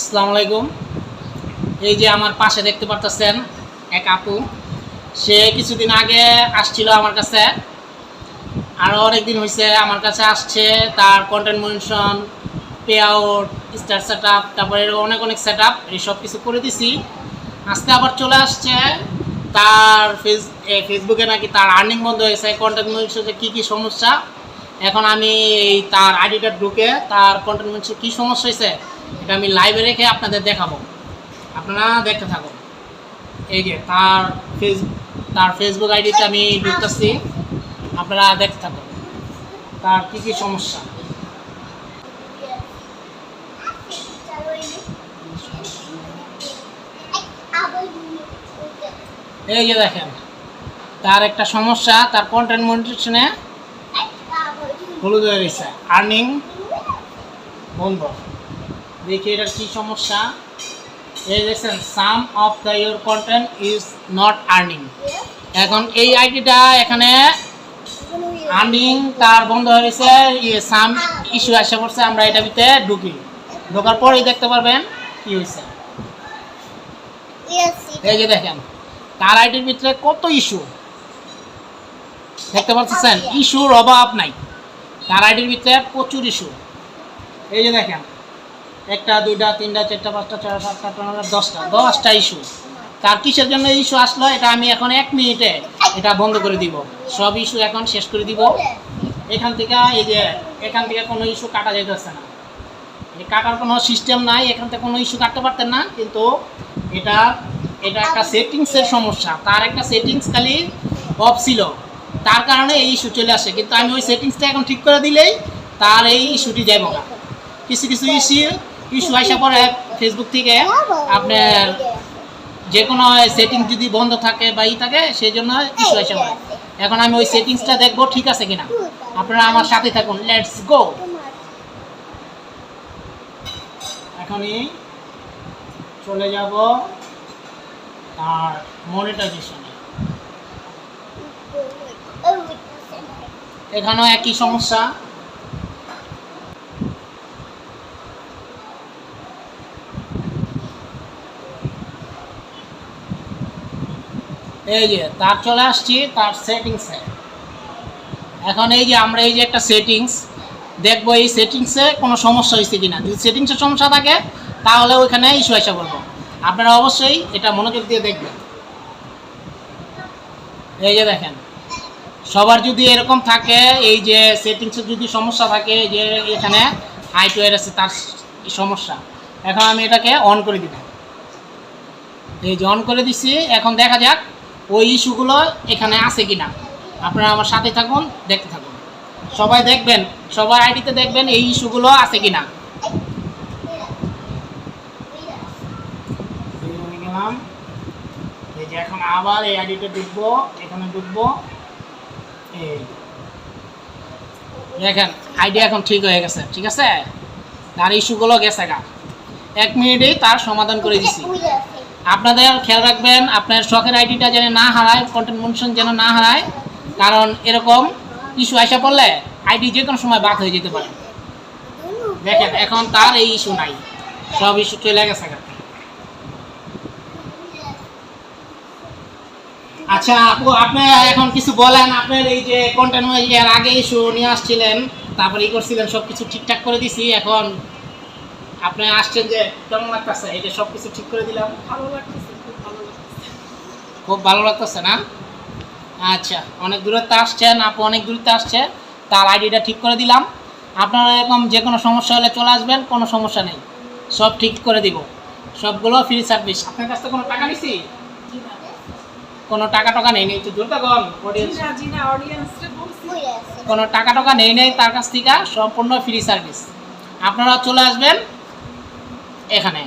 আসসালামু আলাইকুম। এই যে আমার পাশে দেখতে পারতেছেন এক আপু। সে কিছুদিন আগে আসছিল আমার কাছে। আরও অনেক দিন হয়েছে আমার কাছে আসছে, তার content monetisation pay out star set up তারপরে অনেক অনেক সেট আপ এইসব কিছু করে দিছি। আজকে আবার চলে আসছে, তার ফেস ফেসবুকে নাকি তার আর্নিং বন্ধ হয়েছে কন্টেন্ট মনিশনে কী কী সমস্যা। এখন আমি এই তার আইডিটা ঢুকে তার কন্টেন্ট মনিশনে কী সমস্যা হয়েছে এটা আমি লাইভে রেখে আপনাদের দেখাবো। আপনারা দেখতে থাকুন। এই যে তার ফেস তার ফেসবুক আইডিতে আমি ঢুকতেছি। আপনারা দেখতে থাকুন। তার কী কী সমস্যা? এই যে দেখেন তার একটা সমস্যা তার কন্টেন্ট মনিটেশনে হলুদ হয়ে গেছে। আর্নিং বন্ধ। দেখি এটার কি সমস্যা। এই দেখছেন some of the your content is not earning এখন এই আইডিটা এখানে আর্নিং তার বন্ধ হয়ে গেছে সাম ইস্যু আসে পড়ছে আমরা এটা ভিতরে ঢুকি। ঢোকার পরেই দেখতে পারবেন কি হয়েছে। এই যে দেখেন তার আইডির ভিতরে কত ইস্যু দেখতে পাচ্ছেন ইস্যুর অভাব নাই। তার আইডির ভিতরে প্রচুর ইস্যু এই যে দেখেন একটা, দুইটা, তিনটা, চারটা, পাঁচটা, ছয়টা, সাতটা, আটটা, নয়টা, দশটা দশটা ইস্যু তার কিসের জন্য ইস্যু আসলো, এটা আমি এখন এক মিনিটে এটা বন্ধ করে দিব। সব ইস্যু এখন শেষ করে দিব। এখান থেকে এই যে, এখান থেকে কোনো ইস্যু কাটা যেতেছে না। কাটার কোনো সিস্টেম নাই, এখান থেকে কোনো ইস্যু কাটতে পারতেন না, কিন্তু এটা এটা একটা সেটিংসের সমস্যা। তার একটা সেটিংস খালি অফ ছিল। তার কারণে এই ইস্যু চলে আসে। কিন্তু আমি ওই সেটিংসটা এখন ঠিক করে দিলেই তার এই ইস্যুটি যাইব না। কিছু কিছু ইস্যু ইস্যু আসা পরে ফেসবুক থেকে আপনার যে কোনো সেটিংস যদি বন্ধ থাকে বা ই থাকে, সেই জন্য ইস্যু আসা পড়ে এখন আমি ওই সেটিংসটা দেখব, ঠিক আছে কিনা? আপনারা আমার সাথে থাকুন। লেটস গো এখনই চলে যাব আর মনিটাইজেশনে এখানেও একই সমস্যা। এই যে, তার চলে আসছি, তার সেটিংসে এখন এই যে, আমরা এই যে একটা সেটিংস দেখব এই সেটিংসে কোনো সমস্যা হয়েছে কি না যদি সেটিংসের সমস্যা থাকে, তাহলে ওইখানে ইস্যু এসে বলব আপনারা অবশ্যই এটা মনোযোগ দিয়ে দেখবেন। এই যে দেখেন, সবার যদি এরকম থাকে, এই যে সেটিংসের যদি সমস্যা থাকে যে এখানে হাই টু এর আছে, তার সমস্যা। এখন আমি এটাকে অন করে দিলাম। এই যে অন করে দিচ্ছি এখন দেখা যাক ওই ইস্যুগুলো এখানে আছে কিনা? আপনারা আমার সাথে থাকুন, দেখতে থাকুন। সবাই দেখবেন, সবার আইডিতে দেখবেন এই ইস্যুগুলো আছে এই যে এখন আবার এই আইডিতে ঢুকবো, এখানে ঢুকবো। এই। দেখেন আইডি এখন ঠিক হয়ে গেছে, ঠিক আছে? তার ইস্যুগুলো গেছে গা। এক মিনিটেই তার সমাধান করে দিছি। আপনাদের খেয়াল রাখবেন, আপনার শখের আইডিটা যেন না হারায় কন্টেন্ট মনিশন যেন না হারায়, কারণ এরকম ইস্যু আসা পড়লে আইডি যে কোনো সময় বাদ হয়ে যেতে পারে। দেখেন, এখন তার এই ইস্যু নাই, সব ইস্যু চলে গেছে আচ্ছা আপু, আপনি এখন কিছু বলেন আপনার এই যে কন্টেন্ট এর আগে ইস্যু নিয়ে আসছিলেন, তারপরে ই করছিলেন সব কিছু ঠিকঠাক করে দিছি, এখন আপনি আসছেন যে কেমন লাগতেছে? এই যে সব কিছু ঠিক করে দিলাম। ভালো লাগতেছে খুব ভালো লাগতেছে। খুব ভালো লাগতেছে না? আচ্ছা অনেক দূরত্বে আসছেন আপু অনেক দূরত্বে আসছে তার আইডিটা ঠিক করে দিলাম। আপনারা এরকম যে কোনো সমস্যা হলে চলে আসবেন কোনো সমস্যা নেই। সব ঠিক করে দিব। সবগুলো ফ্রি সার্ভিস আপনার কাছ থেকে কোনো টাকা নিছি? কোনো টাকা টাকা নেই নেই একটু দূর থাকুন জি না জি না অডিয়েন্সরে বলছি। কোনো টাকা টাকা নেই নেই তার কাছ থেকে সম্পূর্ণ ফ্রি সার্ভিস আপনারা চলে আসবেন এখানে।